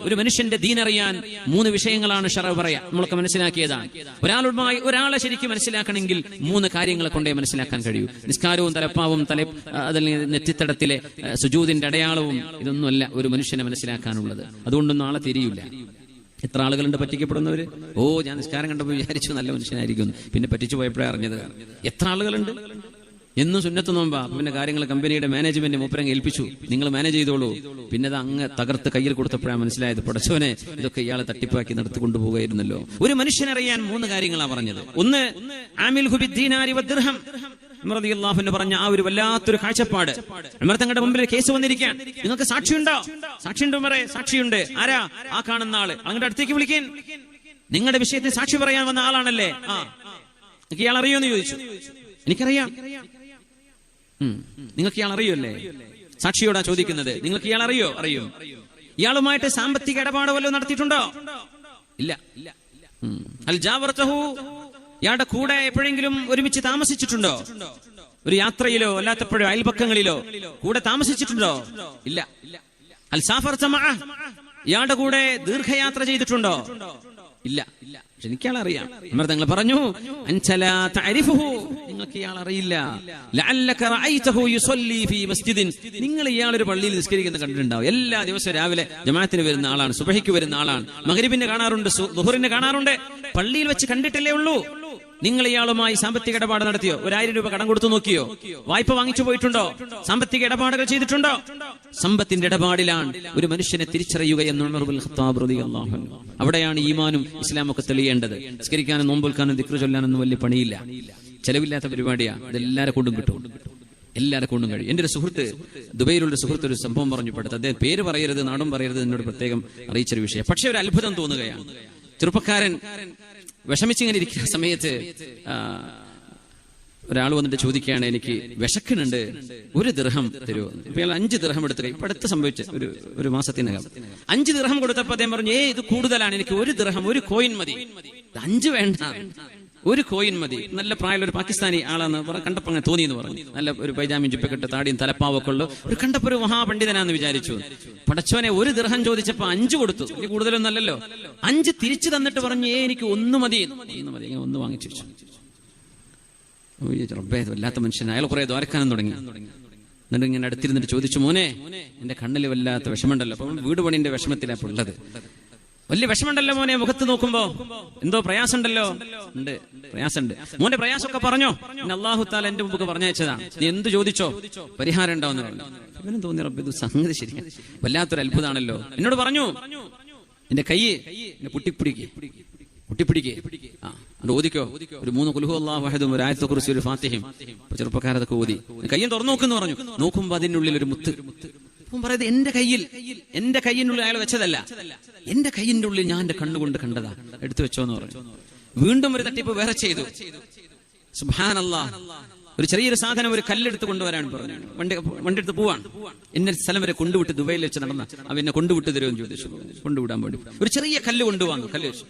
ഒരു മനുഷ്യന്റെ ദീനറിയാൻ മൂന്ന് വിഷയങ്ങളാണ് ഷറവ് പറയാ. നമ്മളൊക്കെ മനസ്സിലാക്കിയതാണ്. ഒരാളുമായി ഒരാളെ ശരിക്കും മനസ്സിലാക്കണമെങ്കിൽ മൂന്ന് കാര്യങ്ങളെ കൊണ്ടേ മനസ്സിലാക്കാൻ കഴിയൂ. നിസ്കാരവും തലപ്പാവും തല അതിൽ നെറ്റിത്തടത്തിലെ സുജൂതിന്റെ അടയാളവും ഇതൊന്നുമല്ല ഒരു മനുഷ്യനെ മനസ്സിലാക്കാനുള്ളത്. അതുകൊണ്ടൊന്നും ആളെ തിരിയില്ല എത്ര ആളുകളുണ്ട് പറ്റിക്കപ്പെടുന്നവര്? ഓ ഞാൻ നിസ്കാരം കണ്ടപ്പോൾ വിചാരിച്ചു നല്ല മനുഷ്യനായിരിക്കും പിന്നെ പറ്റിച്ചു പോയപ്പോഴേ അറിഞ്ഞത്. എത്ര ആളുകളുണ്ട്? എന്നും സുന്നത്ത് നോമ്പാ. പിന്നെ കാര്യങ്ങൾ കമ്പനിയുടെ മാനേജ്മെന്റ് മൂപ്പരങ്ങ് ഏൽപ്പിച്ചു. നിങ്ങൾ മാനേജ് ചെയ്തോളൂ. പിന്നെ അത് അങ്ങ് തകർത്ത് കയ്യിൽ കൊടുത്തപ്പോഴാണ് മനസ്സിലായത്. പടച്ചവനെ ഇതൊക്കെ ഇയാളെ തട്ടിപ്പാക്കി നടത്തി കൊണ്ടുപോകുമായിരുന്നല്ലോ ഒരു മനുഷ്യനറിയാൻ മൂന്ന് കാര്യങ്ങളാണ് പറഞ്ഞത്. ഒന്ന് ആമിൽ ഹുബി ദീനാരി ഉമർ റളിയല്ലാഹു അൻഹു പറഞ്ഞ ആ ഒരു വല്ലാത്തൊരു കാഴ്ചപ്പാട്. ഉമർ തങ്ങളുടെ മുമ്പിൽ കേസ് വന്നിരിക്കാൻ. നിങ്ങൾക്ക് സാക്ഷിയുണ്ടോ? സാക്ഷിയുണ്ട് ഉമറെ സാക്ഷിയുണ്ട്. ആരാ? ആ കാണുന്ന ആൾ. അങ്ങോട്ട് അടുത്തേക്ക് വിളിക്കാൻ. നിങ്ങളുടെ വിഷയത്തിൽ സാക്ഷി പറയാൻ വന്ന ആളാണല്ലേ? ആ. ഇയാൾ അറിയോന്ന് ചോദിച്ചു. എനിക്കറിയാം. നിങ്ങൾക്ക് ഇയാൾ അറിയുമല്ലേ? സാക്ഷിയോടാ ചോദിക്കുന്നത്. നിങ്ങൾക്ക് ഇയാൾ അറിയോ? അറിയോ. ഇയാളുമായിട്ട് സാമ്പത്തിക ഇടപാട് വല്ലതും നടത്തിയിട്ടുണ്ടോ? ഇല്ല. അൽ ജാവർത്തഹു ഇയാളുടെ കൂടെ എപ്പോഴെങ്കിലും ഒരുമിച്ച് താമസിച്ചിട്ടുണ്ടോ? ഒരു യാത്രയിലോ അല്ലാത്തപ്പോഴോ അയൽപക്കങ്ങളിലോ കൂടെ താമസിച്ചിട്ടുണ്ടോ? ഇല്ല. അൽ സാഫർ ഇയാളുടെ കൂടെ ദീർഘയാത്ര ചെയ്തിട്ടുണ്ടോ? ഇല്ല. പക്ഷെ എനിക്കാൾ അറിയാം നിങ്ങൾ പറഞ്ഞു നിങ്ങൾക്ക് ഇയാൾ അറിയില്ല നിങ്ങൾ ഇയാൾ ഒരു പള്ളിയിൽ നിസ്കരിക്കുന്ന കണ്ടിട്ടുണ്ടാവും. എല്ലാ ദിവസവും രാവിലെ ജമാഅത്തിന് വരുന്ന ആളാണ് സുബഹിക്ക് വരുന്ന ആളാണ്. മഗ്രിബിന് കാണാറുണ്ട് ദുഹറിന് കാണാറുണ്ട്. പള്ളിയിൽ വെച്ച് കണ്ടിട്ടല്ലേ ഉള്ളൂ. നിങ്ങൾ ഇയാളുമായി സാമ്പത്തിക ഇടപാട് നടത്തിയോ? ഒരായിരം രൂപ കടം കൊടുത്തു നോക്കിയോ? വായ്പ വാങ്ങിച്ചു പോയിട്ടുണ്ടോ? സാമ്പത്തിക ഇടപാടുകൾ ചെയ്തിട്ടുണ്ടോ? സമ്പത്തിന്റെ ഇടപാടിലാണ് ഒരു മനുഷ്യനെ തിരിച്ചറിയുക എന്നുള്ളതിൽ അവിടെയാണ് ഈമാനും ഇസ്ലാമൊക്കെ തെളിയേണ്ടത്. സ്കരിക്കാനും നോമ്പൊൽക്കാനും ദിക്ര ചൊല്ലാനൊന്നും വലിയ പണിയില്ല. ചെലവില്ലാത്ത പരിപാടിയാ. ഇതെല്ലാരെ കൊണ്ടും കിട്ടും. എല്ലാരെ കൊണ്ടും കഴിയും. എന്റെ ഒരു സുഹൃത്ത് ദുബൈയിലുള്ള സുഹൃത്ത് ഒരു സംഭവം പറഞ്ഞു പെടുത്ത് അദ്ദേഹം പേര് പറയരുത് നാടും പറയരുത് എന്നോട് പ്രത്യേകം അറിയിച്ചൊരു വിഷയം. പക്ഷെ ഒരു അത്ഭുതം തോന്നുകയാണ്. ചെറുപ്പക്കാരൻ വിഷമിച്ചിങ്ങനെ ഇരിക്കുന്ന സമയത്ത് ഒരാൾ വന്നിട്ട് ചോദിക്കുകയാണ് എനിക്ക് വിശക്കുന്നുണ്ട്. ഒരു ദിർഹം തരുമോ ഇപ്പൊ ഇയാൾ അഞ്ച് ദിർഹം എടുത്തു ഇപ്പൊ അടുത്ത് സംഭവിച്ച ഒരു ഒരു മാസത്തിനകം. അഞ്ച് ദിർഹം കൊടുത്തപ്പോ അദ്ദേഹം പറഞ്ഞു ഏ ഇത് കൂടുതലാണ്. എനിക്ക് ഒരു ദിർഹം ഒരു കോയിൻ മതി. അഞ്ച് വേണ്ട. ഒരു കോയിൻ മതി. നല്ല പ്രായമുള്ള ഒരു പാകിസ്ഥാനി ആളാന്ന് കണ്ടപ്പോ അങ്ങനെ തോന്നി എന്ന് പറഞ്ഞു. നല്ല ഒരു പൈജാമിൻ ചുപ്പക്കെട്ട് താടിയും തലപ്പാവൊക്കെ ഉള്ളു. ഒരു കണ്ടപ്പോ ഒരു മഹാപണ്ഡിതനാന്ന് വിചാരിച്ചു. പടച്ചവനെ ഒരു ദൃഹം ചോദിച്ചപ്പോ അഞ്ചു കൊടുത്തു. ഇനി കൂടുതലൊന്നും അല്ലല്ലോ. അഞ്ച് തിരിച്ചു തന്നിട്ട് പറഞ്ഞു ഏ എനിക്ക് ഒന്ന് മതി. ഒന്ന് മതി. ഒന്ന് വാങ്ങിച്ചു റബ്ബേ വല്ലാത്ത മനുഷ്യൻ അയാൾ കുറെ ദ്വാരക്കാനും തുടങ്ങി. എന്നിട്ട് ഇങ്ങനെ അടുത്തിരുന്നിട്ട് ചോദിച്ചു മോനെ എന്റെ കണ്ണിൽ വല്ലാത്ത വിഷമമുണ്ടല്ലോ. അപ്പൊ വീട് പണിന്റെ വിഷമത്തിലാണ് ഉള്ളത്. വലിയ വിഷമമുണ്ടല്ലോ മോനെ മുഖത്ത് നോക്കുമ്പോ. എന്തോ പ്രയാസമുണ്ടല്ലോ. ഉണ്ട് പ്രയാസമുണ്ട്. മോന്റെ പ്രയാസമൊക്കെ പറഞ്ഞോ? അള്ളാഹു താല എന്റെ മുമ്പ് പറഞ്ഞയച്ചതാണ് നീ എന്ത് ചോദിച്ചോ? പരിഹാരം ഉണ്ടാവുന്ന പറഞ്ഞു. തോന്നി റബ്ബ് സംഗതി ശരിയാണ് വല്ലാത്തൊരു അത്ഭുതമാണല്ലോ എന്നോട് പറഞ്ഞു എന്റെ കൈ എന്നെ പൊട്ടിപ്പിടിക്കുക പൊട്ടിപ്പിടിക്കേ. ആ ഓദിക്കോ ഒരു മൂന്ന് കുലുഹു അള്ളാഹു ഒരു ആയത്തെ കുറിച്ച് ഒരു ഫാത്തിഹയും. ചെറുപ്പക്കാരതൊക്കെ ഓതി. കയ്യും തുറന്നു നോക്കുന്നു പറഞ്ഞു. നോക്കുമ്പോ അതിനുള്ളിൽ ഒരു മുത്ത്. അപ്പം പറയുന്നത് എന്റെ കയ്യിൽ എന്റെ കയ്യിനുള്ളിൽ അയാൾ വെച്ചതല്ല. എന്റെ കയ്യിന്റെ ഉള്ളിൽ ഞാൻ എന്റെ കണ്ണുകൊണ്ട് കണ്ടതാ. എടുത്തു വെച്ചോ എന്ന് പറഞ്ഞു. വീണ്ടും ഒരു തട്ടിപ്പ് വേറെ ചെയ്തു. സുബ്ഹാനല്ലാ. ഒരു ചെറിയൊരു സാധനം ഒരു കല്ലെടുത്ത് കൊണ്ടുവരാൻ പറഞ്ഞു. വണ്ടി വണ്ടി എടുത്ത് പോവാണ്. എന്നെ സ്ഥലം വരെ കൊണ്ടുവിട്ട് ദുബൈയിൽ വെച്ച് നടന്ന അവ എന്നെ കൊണ്ടുവിട്ട് തരുമെന്ന് ചോദിച്ചു. കൊണ്ടുവിടാൻ വേണ്ടി. ഒരു ചെറിയ കല്ല് കൊണ്ടുവന്നു കല്ല് വെച്ചു.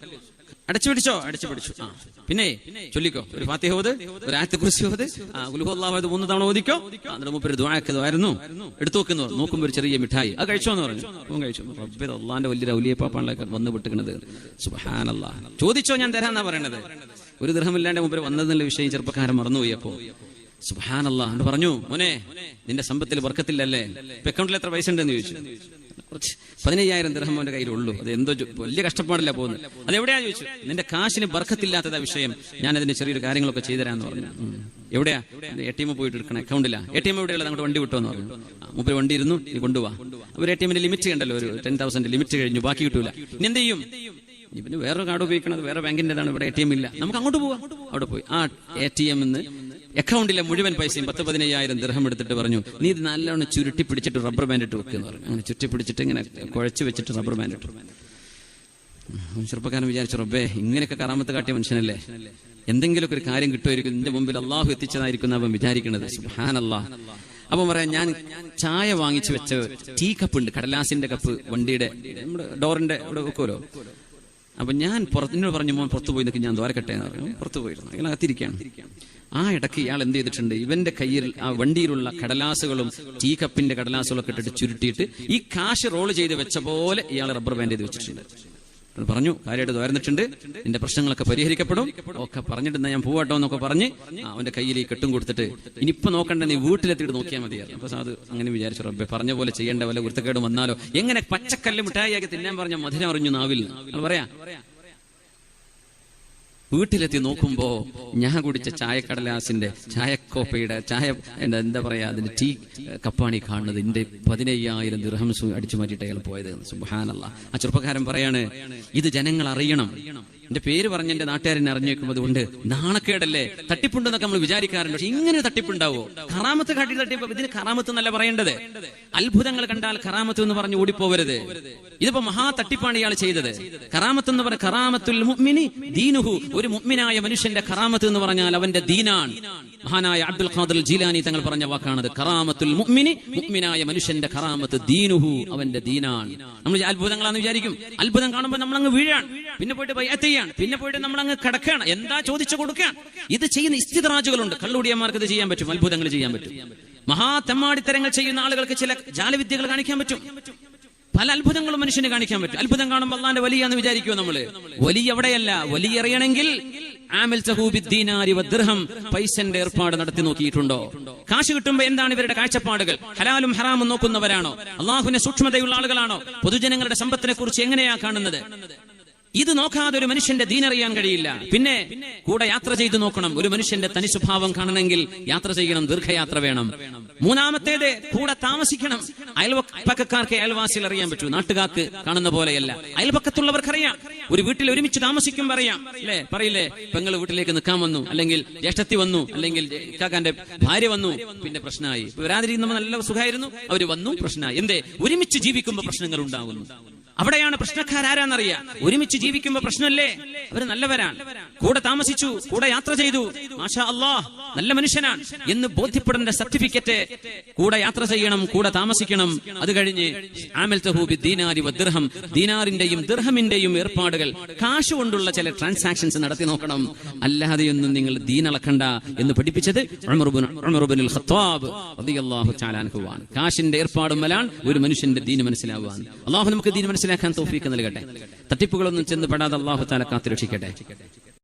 അടച്ചു പിടിച്ചോ? അടച്ചു പിടിച്ചു. ആ. പിന്നെ ചൊല്ലിക്കോ? ഒരു ഫാത്തിഹ ഓത് ഒരു ആയത്തെ കുറിച്ച് ഓത്. ആ ഗുലുഹുല്ലാഹ് മൂന്ന് തവണ ഓദിക്കോ എന്നിട്ട് മൂപ്പര് ദ്വാരക്കതായിരുന്നു എടുത്തു നോക്കുന്നു. നോക്കുമ്പോ ഒരു ചെറിയ മിഠായി. ആ കഴിച്ചോന്ന് പറഞ്ഞു. അവൻ കഴിച്ചു. അള്ളാന്റെ വലിയ ഔലിയപ്പാപ്പാണല്ലോ വന്ന് വിട്ടുകണത് സുബഹാനല്ലാ. ചോദിച്ചോ ഞാൻ തരാന്നാ പറയണത്? ഒരു ദൃഹമില്ലാണ്ട് മുമ്പ് വന്നതിന്റെ വിഷയം ചെറുപ്പക്കാരൻ മറന്നുപോയി അപ്പോ സുബഹാനല്ലാ. എന്ന് പറഞ്ഞു മോനെ നിന്റെ സമ്പത്തിൽ വർക്കത്തില്ലല്ലേ? അക്കൗണ്ടിൽ എത്ര പൈസ ഉണ്ടെന്ന് ചോദിച്ചു. കുറച്ച് പതിനയ്യായിരം ദിർഹം അവന്റെ കയ്യിലുള്ളൂ. അത് എന്തോ വലിയ കഷ്ടപ്പാടില്ല പോകുന്നത്. അത് എവിടെയാ ചോദിച്ചു നിന്റെ കാശിന് ബർക്കത്തില്ലാത്തതാ വിഷയം. ഞാൻ അതിന്റെ ചെറിയൊരു കാര്യങ്ങളൊക്കെ ചെയ്തുതരാന്ന് പറഞ്ഞു. എവിടെയാ? എ ടി എം പോയിട്ട് എടുക്കണം അക്കൗണ്ടില്ല എ ടി എം എവിടെയുള്ള? അങ്ങോട്ട് വണ്ടി വിട്ടോന്ന് പറഞ്ഞു. മുപ്പത് വണ്ടി ഇരുന്നു നീ കൊണ്ടുപോവാ ഒരു എ ടി എമ്മിന്റെ ലിമിറ്റ് കണ്ടല്ലോ ഒരു ടെൻ തൗസൻഡ് ലിമിറ്റ് കഴിഞ്ഞു ബാക്കി കിട്ടൂല. ഇനി എന്ത് ചെയ്യും? ഇവന് വേറെ കാർഡ് ഉപയോഗിക്കണത് വേറെ ബാങ്കിന്റേതാണ് ഇവിടെ എ ടി എം ഇല്ല. നമുക്ക് അങ്ങോട്ട് പോവാം. അവിടെ പോയി. ആ എ ടി എം അക്കൗണ്ടിലെ മുഴുവൻ പൈസയും പത്ത് പതിനയ്യായിരം ദൃഹം എടുത്തിട്ട് പറഞ്ഞു നീ ഇത് നല്ലോണം ചുരുട്ടി പിടിച്ചിട്ട് റബ്ബർ ബാൻഡ് ഇട്ട് വെക്കുന്നു പറഞ്ഞു. അങ്ങനെ ചുറ്റി പിടിച്ചിട്ട് ഇങ്ങനെ കുഴച്ച് വെച്ചിട്ട് റബ്ബർ ബാൻഡ് ഇട്ടു. ചെറുപ്പക്കാരൻ വിചാരിച്ചു റബ്ബേ ഇങ്ങനെയൊക്കെ കറാമത്ത് കാട്ടിയ മനുഷ്യനല്ലേ? എന്തെങ്കിലുമൊക്കെ ഒരു കാര്യം കിട്ടുമായിരിക്കും. നിന്റെ മുമ്പിൽ അള്ളാഹു എത്തിച്ചതായിരിക്കും അവൻ വിചാരിക്കുന്നത്. സുഹാനല്ലാ അപ്പം പറയാം ഞാൻ ചായ വാങ്ങിച്ചു വെച്ച ടീ കപ്പ് ഉണ്ട് കടലാസിന്റെ കപ്പ് വണ്ടിയുടെ നമ്മുടെ ഡോറിന്റെ അവിടെ വെക്കുമല്ലോ. അപ്പൊ ഞാൻ പുറത്തിനോട് പറഞ്ഞു മോൻ പുറത്തു പോയി നിൽക്കും ഞാൻ ദ്വാരക്കട്ടെ എന്ന് പറഞ്ഞു. പുറത്തു പോയിരുന്നു. അങ്ങനെ അകത്തിരിക്കുകയാണ്. ആ ഇടയ്ക്ക് ഇയാൾ എന്ത് ചെയ്തിട്ടുണ്ട്? ഇവന്റെ കയ്യിൽ ആ വണ്ടിയിലുള്ള കടലാസുകളും ടീ കപ്പിന്റെ കടലാസുകളൊക്കെ ഇട്ടിട്ട് ചുരുട്ടിയിട്ട് ഈ കാശ് റോൾ ചെയ്ത് വെച്ച പോലെ ഇയാൾ റബ്ബർ ബാൻഡ് ചെയ്ത് വെച്ചിട്ടുണ്ട്. പറഞ്ഞു കാര്യമായിട്ട് തോർന്നിട്ടുണ്ട് നിന്റെ പ്രശ്നങ്ങളൊക്കെ പരിഹരിക്കപ്പെടും. ഒക്കെ പറഞ്ഞിട്ട് ഞാൻ പോവാട്ടോ എന്നൊക്കെ പറഞ്ഞ് അവന്റെ കയ്യിൽ ഈ കെട്ടും കൊടുത്തിട്ട് ഇനിയിപ്പോ നോക്കണ്ട നീ വീട്ടിലെത്തിയിട്ട് നോക്കിയാൽ മതിയായിരുന്നു അപ്പൊ അത് അങ്ങനെ വിചാരിച്ചു റബ്ബെ പറഞ്ഞ പോലെ ചെയ്യേണ്ട വല്ല വൃത്തക്കേട് വന്നാലോ? എങ്ങനെ പച്ചക്കല്ല് മിഠായിയാക്കി തിന്നാൻ പറഞ്ഞ മധുരം അറിഞ്ഞു നാവിൽ? പറയാ വീട്ടിലെത്തി നോക്കുമ്പോ ഞാൻ കുടിച്ച ചായക്കടലാസിന്റെ ചായക്കോപ്പയുടെ ചായ എന്താ പറയാ അതിന്റെ ടീ കപ്പാണി കാണുന്നത്. എന്റെ പതിനയ്യായിരം ദിർഹംസ് അടിച്ചു മാറ്റിയിട്ട് അയാൾ പോയത്. സുബാനല്ല ആ ചെറുപ്പക്കാരൻ പറയാണ് ഇത് ജനങ്ങൾ അറിയണം. എന്റെ പേര് പറഞ്ഞ എന്റെ നാട്ടുകാരനെ അറിഞ്ഞേക്കുമ്പോൾ അതുകൊണ്ട് നാണക്കേടല്ലേ? തട്ടിപ്പുണ്ടെന്നൊക്കെ നമ്മൾ വിചാരിക്കാറുണ്ട്. പക്ഷെ ഇങ്ങനെ തട്ടിപ്പുണ്ടാവോ? കറാമത്ത് കാട്ടി തട്ടിപ്പ് ഇതിന് കറാമത്ത് എന്നല്ല പറയേണ്ടത്. അത്ഭുതങ്ങൾ കണ്ടാൽ കറാമത്ത് എന്ന് പറഞ്ഞ് ഓടിപ്പോവരുത്. ഇതിപ്പോ മഹാ തട്ടിപ്പാണ് ഇയാൾ ചെയ്തത്. കറാമത്ത് എന്ന് പറഞ്ഞ കറാമത്തുൽ ദീനുഹു. ഒരു മുഗ്മിനായ മനുഷ്യന്റെ കറാമത്ത് എന്ന് പറഞ്ഞാൽ അവന്റെ ദീനാണ്. മഹാനായ അബ്ദുൽ ഖാദർ ജീലാനി തങ്ങൾ പറഞ്ഞ വാക്കാണത്. കറാമത്തുൽ മുഅ്മിനി മുഅ്മിനായ മനുഷ്യന്റെ കറാമത്ത് ദീനുഹു അവന്റെ ദീനാണ്. നമ്മൾ അത്ഭുതങ്ങളാന്ന് വിചാരിക്കും. അത്ഭുതം കാണുമ്പോൾ നമ്മൾ അങ്ങ് വീഴാണ്. പിന്നെ പോയിട്ട് ബയ്യത്ത് പിന്നെ പോയിട്ട് നമ്മൾ അങ്ങ് കിടക്കുകയാണ്. എന്താ ചോദിച്ചു കൊടുക്കുകയാണ് ഇത് ചെയ്യുന്ന ഇസ്തിദ്രാജുകളുണ്ട് കള്ളുടിയന്മാർക്ക് ഇത് ചെയ്യാൻ പറ്റും. അത്ഭുതങ്ങൾ ചെയ്യാൻ പറ്റും. മഹാ തെമ്മാടിത്തരങ്ങൾ ചെയ്യുന്ന ആളുകൾക്ക് ചില ജാലവിദ്യകൾ കാണിക്കാൻ പറ്റും. പല അത്ഭുതങ്ങളും മനുഷ്യന് കാണിക്കാൻ പറ്റും. അത്ഭുതം കാണുമ്പോൾ അള്ളാന്റെ വലിയ എന്ന് വിചാരിക്കുമോ നമ്മൾ? വലിയ എവിടെയല്ല വലിയ അറിയണമെങ്കിൽ പൈസന്റെ ഏർപ്പാട് നടത്തി നോക്കിയിട്ടുണ്ടോ? കാശ് കിട്ടുമ്പോ എന്താണ് ഇവരുടെ കാഴ്ചപ്പാടുകൾ? ഹലാലും ഹറാമും നോക്കുന്നവരാണോ? അള്ളാഹുവിന്റെ സൂക്ഷ്മതയുള്ള ആളുകളാണോ? പൊതുജനങ്ങളുടെ സമ്പത്തിനെ കുറിച്ച് എങ്ങനെയാ കാണുന്നത്? ഇത് നോക്കാതെ ഒരു മനുഷ്യന്റെ ദീനറിയാൻ കഴിയില്ല. പിന്നെ കൂടെ യാത്ര ചെയ്തു നോക്കണം. ഒരു മനുഷ്യന്റെ തനി സ്വഭാവം കാണണമെങ്കിൽ യാത്ര ചെയ്യണം. ദീർഘയാത്ര വേണം. മൂന്നാമത്തേത് കൂടെ താമസിക്കണം. അയൽപക്കക്കാർക്ക് അയൽവാസികൾ അറിയാൻ പറ്റൂ. നാട്ടുകാർക്ക് കാണുന്ന പോലെയല്ല. അയൽപക്കത്തുള്ളവർക്കറിയാം. ഒരു വീട്ടിൽ ഒരുമിച്ച് താമസിക്കും പറയാം അല്ലേ? പറയില്ലേ? പെങ്ങൾ വീട്ടിലേക്ക് നിൽക്കാൻ വന്നു. അല്ലെങ്കിൽ ജ്യേഷ്ഠത്തി വന്നു. അല്ലെങ്കിൽ ഇക്കാക്കാന്റെ ഭാര്യ വന്നു. പിന്നെ പ്രശ്നമായി. വരാതിരിക്കുമ്പോൾ നല്ല സുഖമായിരുന്നു. അവർ വന്നു. പ്രശ്നമായി. എന്തേ? ഒരുമിച്ച് ജീവിക്കുമ്പോൾ പ്രശ്നങ്ങൾ ഉണ്ടാകുന്നു. അവിടെയാണ് പ്രശ്നക്കാരാരാന്നറിയാം ഒരുമിച്ച് ജീവിക്കുമ്പോ പ്രശ്നമല്ലേ? അവർ നല്ലവരാണ്. കൂടെ താമസിച്ചു കൂടെ യാത്ര ചെയ്തു. മാഷാ അള്ളാഹ്. നല്ല മനുഷ്യനാണ് എന്ന് ബോധ്യപ്പെടേണ്ട സർട്ടിഫിക്കറ്റ് കൂടെ യാത്ര ചെയ്യണം കൂടെ താമസിക്കണം. അത് കഴിഞ്ഞ് ആമൽ ദീനാറിന്റെയും ദിർഹമിന്റെയും ഏർപ്പാടുകൾ കാശ് കൊണ്ടുള്ള ചില ട്രാൻസാക്ഷൻസ് നടത്തി നോക്കണം. അല്ലാതെയൊന്നും നിങ്ങൾ ദീനളക്കണ്ട എന്ന് പഠിപ്പിച്ചത് ഖത്താബ് കാശിന്റെ ഏർപ്പാടും വലാൻ ഒരു മനുഷ്യന്റെ ദീന് മനസ്സിലാവാൻ അള്ളാഹു നമുക്ക് ദീന് മനസ്സിലാക്കാൻ തോഫീക്ക് നൽകട്ടെ. തട്ടിപ്പുകളൊന്നും ചെന്ന് പെടാതെ അള്ളാഹു താല കാത്തുരക്ഷിക്കട്ടെ.